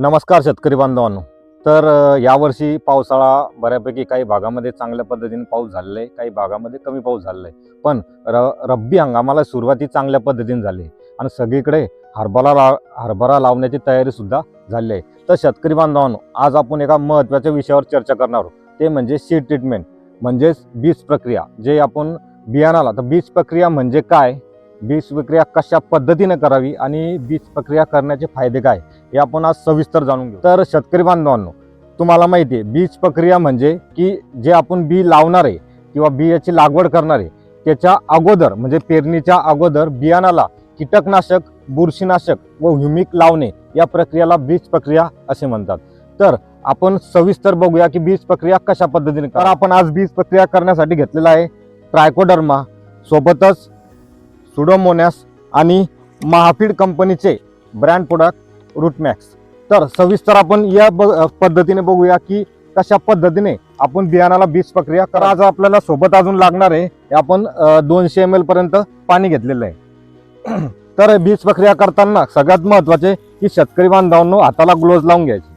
नमस्कार शेतकरी बांधवांनो. तर यावर्षी पावसाळा बऱ्यापैकी काही भागामध्ये चांगल्या पद्धतीने पाऊस झालेला आहे काही भागामध्ये कमी पाऊस झालेला आहे. पण र रब्बी हंगामाला सुरुवाती चांगल्या पद्धतीने झाली आहे. आणि सगळीकडे हरभरा ला हरभरा लावण्याची तयारीसुद्धा झाली आहे. तर शेतकरी बांधवांनो आज आपण एका महत्त्वाच्या विषयावर चर्चा करणार आहोत. ते म्हणजे सीड ट्रीटमेंट म्हणजेच बीज प्रक्रिया. जे आपण बियाणाला तर बीज प्रक्रिया म्हणजे काय? बीज प्रक्रिया कशा पद्धतीने करावी आणि बीज प्रक्रिया करण्याचे फायदे काय? हे आपण आज सविस्तर जाणून घेऊ. तर शेतकरी बांधवांनो तुम्हाला माहिती आहे बीज प्रक्रिया म्हणजे की जे आपण बी लावणार आहे किंवा बियाची लागवड करणार आहे त्याच्या अगोदर म्हणजे पेरणीच्या अगोदर बियाणाला कीटकनाशक बुरशीनाशक व ह्युमिक लावणे या प्रक्रियाला बीज प्रक्रिया असे म्हणतात. तर आपण सविस्तर बघूया की बीज प्रक्रिया कशा पद्धतीने तर आपण आज बीज प्रक्रिया करण्यासाठी घेतलेला आहे ट्रायकोडर्मा सोबतच सुडोमोनॅस आणि महाफीड कंपनीचे ब्रँड प्रोडक्ट रूटमॅक्स तर सविस्तर आपण या ब पद्धतीने बघूया की कशा पद्धतीने आपण बियाणाला बीज प्रक्रिया तर आज आपल्याला सोबत अजून लागणार आहे हे आपण दोनशे एम एल पर्यंत पाणी घेतलेलं आहे. तर बीज प्रक्रिया करताना सगळ्यात महत्त्वाचे की शेतकरी बांधवांनो हाताला ग्लोव्ज लावून घ्यायचे.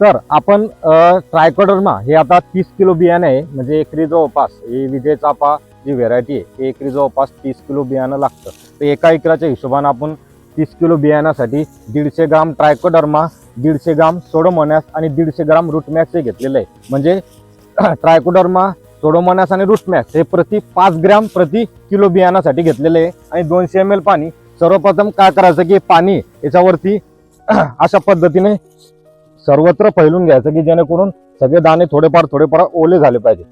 तर आपण ट्रायकोडर्मा हे आता तीस किलो बियाणं आहे म्हणजे एकरी जवळपास हे विजय चापा जी व्हेरायटी आहे ते एकरी जवळपास तीस किलो बियाणं लागतं. तर एका एकराच्या हिशोबानं आपण तीस किलो बियाण्यासाठी दीडशे ग्राम ट्रायकोडर्मा दीडशे ग्राम सोडोमोनॅस आणि दीडशे ग्राम रूटमॅक्स हे घेतलेलं आहे. म्हणजे ट्रायकोडर्मा सोडोमोनॅस आणि रूटमॅक्स हे प्रति पाच ग्रॅम प्रति किलो बियाणासाठी घेतलेले आहे. आणि दोनशे एम एल पाणी सर्वप्रथम काय करायचं की पाणी याच्यावरती अशा पद्धतीने सर्वत्र फैलून घ्यायचं की जेणेकरून सगळे दाणे थोडेफार थोडेफार ओले झाले पाहिजे.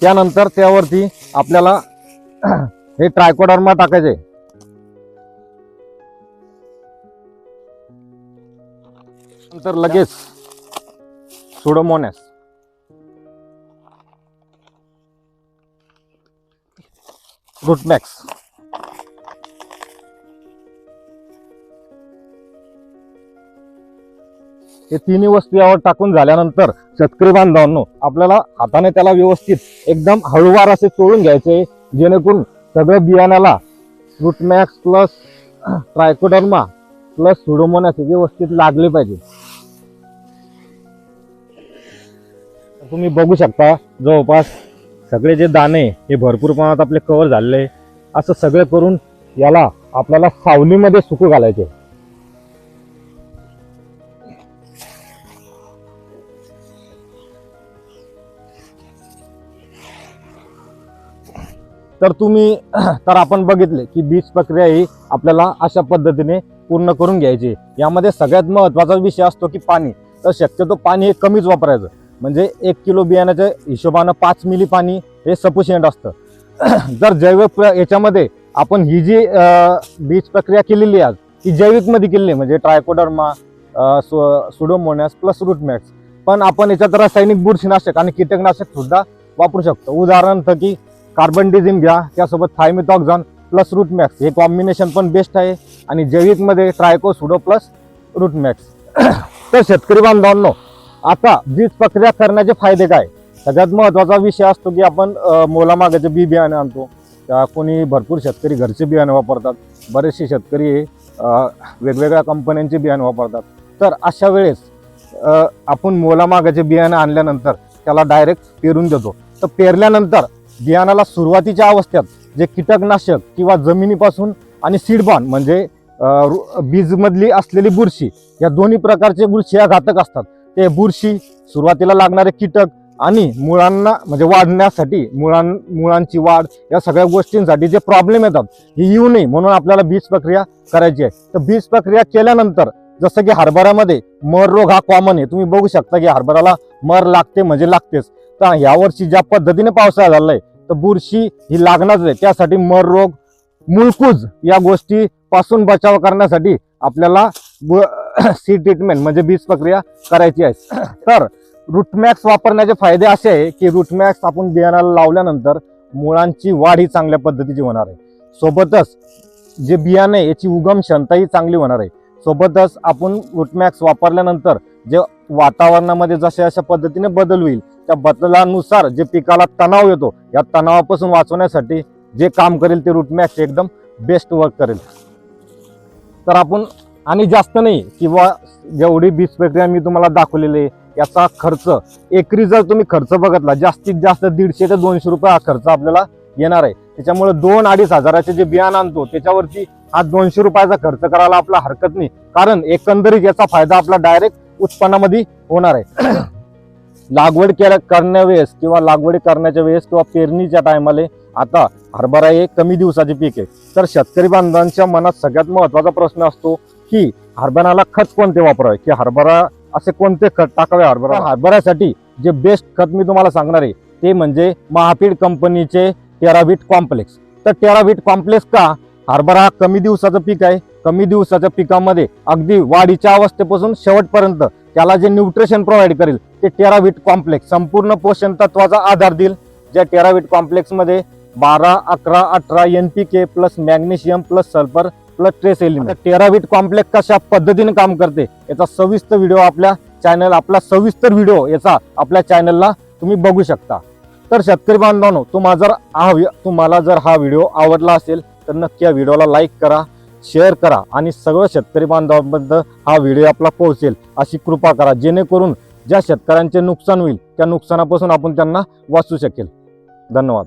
त्यानंतर त्यावरती आपल्याला हे ट्रायकोडर्मा टाकायचे. नंतर लगेच सुडोमोनॅस. रुटमॅक्स हे तिन्ही वस्तू यावर टाकून झाल्यानंतर शेतकरी बांधवांनो आपल्याला हाताने त्याला व्यवस्थित एकदम हळूवार असे चोळून घ्यायचे जेणेकरून सगळं बियाण्याला Fruitmax plus trichoderma plus pseudomonas व्यवस्थित लागले पाहिजे तुम्ही बघू शकता जवळपास सगळे जे दाणे हे भरपूर प्रमाणात आपले कव्हर झालेले आहे. असं सगळं करून याला आपल्याला सावलीमध्ये सुकू घालायचे तर तुम्ही तर आपण बघितले की बीज प्रक्रिया ही आपल्याला अशा पद्धतीने पूर्ण करून घ्यायची. यामध्ये सगळ्यात महत्त्वाचा विषय असतो की पाणी. तर शक्यतो पाणी हे कमीच वापरायचं. म्हणजे एक किलो बियाण्याच्या हिशोबानं पाच मिली पाणी हे सफिशियंट असतं. जर जैव प्र- याच्यामध्ये आपण ही जी बीज प्रक्रिया केलेली आहे आज ती जैविकमध्ये केलेली आहे. म्हणजे ट्रायकोडर्मा सुडोमोनॅस प्लस रूटमॅक्स पण आपण याच्यात रासायनिक बुरशीनाशक आणि कीटकनाशक सुद्धा वापरू शकतो. उदाहरणार्थ की कार्बन डिझिम घ्या त्यासोबत थायमिथॉक्झॉन प्लस रूटमॅक्स हे कॉम्बिनेशन पण बेस्ट आहे. आणि जैविकमध्ये ट्रायको सुडो प्लस रूटमॅक्स तर शेतकरी बांधवांनो आता बीज प्रक्रिया करण्याचे फायदे काय? सगळ्यात महत्त्वाचा विषय असतो की आपण मोलामागाचे बी बियाणे आणतो. कोणी भरपूर शेतकरी घरचे बियाणे वापरतात. बरेचसे शेतकरी वेगवेगळ्या कंपन्यांचे बियाणे वापरतात. तर अशा वेळेस आपण मोलामागाचे बियाणे आणल्यानंतर त्याला डायरेक्ट पेरून देतो. तर पेरल्यानंतर बियाणाला सुरुवातीच्या अवस्थेत जे कीटकनाशक किंवा जमिनीपासून आणि सीडबॉन म्हणजे रु- बीजमधली असलेली बुरशी या दोन्ही प्रकारचे बुरशी या घातक असतात. ते बुरशी सुरुवातीला लागणारे कीटक आणि मुळांना म्हणजे वाढण्यासाठी मुळां मुळांची वाढ या सगळ्या गोष्टींसाठी जे प्रॉब्लेम येतात हे येऊ नये म्हणून आपल्याला बीज प्रक्रिया करायची आहे. तर बीज प्रक्रिया केल्यानंतर जसं की हरभऱ्यामध्ये मर रोग हा कॉमन आहे. तुम्ही बघू शकता की हरभऱ्याला मर लागते म्हणजे लागतेच. तर यावर्षी ज्या पद्धतीने पावसाळा झालाय तर बुरशी ही लागणारच आहे. त्यासाठी मर रोग मुळकूज या गोष्टी पासून बचाव करण्यासाठी आपल्याला सी ट्रीटमेंट म्हणजे बीज प्रक्रिया करायची आहे. तर रूटमॅक्स वापरण्याचे फायदे असे आहे की रूटमॅक्स आपण बियाणाला लावल्यानंतर मुळांची वाढ ही चांगल्या पद्धतीची होणार आहे. सोबतच जे बियाणे याची उगम क्षमताही चांगली होणार आहे. सोबतच आपण रूटमॅक्स वापरल्यानंतर जे वातावरणामध्ये जशा अशा पद्धतीने बदल होईल त्या बदलानुसार जे पिकाला तणाव येतो या तणावापासून वाचवण्यासाठी जे काम करेल ते रूटमॅक्स एकदम बेस्ट वर्क करेल. तर आपण आणि जास्त नाही किंवा जेवढी बीज प्रक्रिया मी तुम्हाला दाखवलेली आहे याचा खर्च एकरी जर तुम्ही खर्च बघितला जास्तीत जास्त दीडशे ते दोनशे रुपये हा खर्च आपल्याला येणार आहे. त्याच्यामुळे दोन अडीच हजाराचे जे बियाणं आणतो त्याच्यावरती हा दोनशे रुपयाचा खर्च करायला आपला हरकत नाही. कारण एकंदरीत याचा फायदा आपला डायरेक्ट उत्पन्नामध्ये होणार आहे. लागवड केल्या करण्या वेळेस किंवा लागवड करण्याच्या वेळेस किंवा पेरणीच्या टायमाला आता हरभरा हे कमी दिवसाचे पीक आहे. तर शेतकरी बांधवांच्या मनात सगळ्यात महत्त्वाचा प्रश्न असतो की हरभऱ्याला खत कोणते वापरावे? की हरभरा असे कोणते खत टाकावे हरभरा हरभऱ्यासाठी जे बेस्ट खत मी तुम्हाला सांगणार आहे ते म्हणजे महापीड कंपनीचे टेराविट कॉम्प्लेक्स तर टेराविट कॉम्प्लेक्स का? हरभरा हा कमी दिवसाचं पीक आहे. कमी दिवसाच्या पिकामध्ये अगदी वाढीच्या अवस्थेपासून शेवटपर्यंत त्याला जे न्यूट्रिशन प्रोव्हाइड करेल ते टेराविट कॉम्प्लेक्स संपूर्ण पोषण तत्वाचा आधार देईल. ज्या टेराविट कॉम्प्लेक्समध्ये बारा अकरा अठरा N P K plus magnesium plus sulphur plus trace element टेराविट complex कशा पद्धतीने काम करते याचा सविस्तर व्हिडिओ आपल्या चॅनल आपला सविस्तर व्हिडिओ याचा आपल्या चॅनलला तुम्ही बघू शकता. तर शेतकरी बांधवांनो तुम्हाला जर हा तुम्हाला जर हा व्हिडिओ आवडला असेल तर नक्की या व्हिडिओला लाईक करा शेअर करा आणि सगळं शेतकरी बांधवांबद्दल हा व्हिडिओ आपला पोहोचेल. अशी कृपा करा जेणेकरून ज्या शेतकऱ्यांचे नुकसान होईल त्या नुकसानापासून आपण त्यांना वाचू शकेल. धन्यवाद.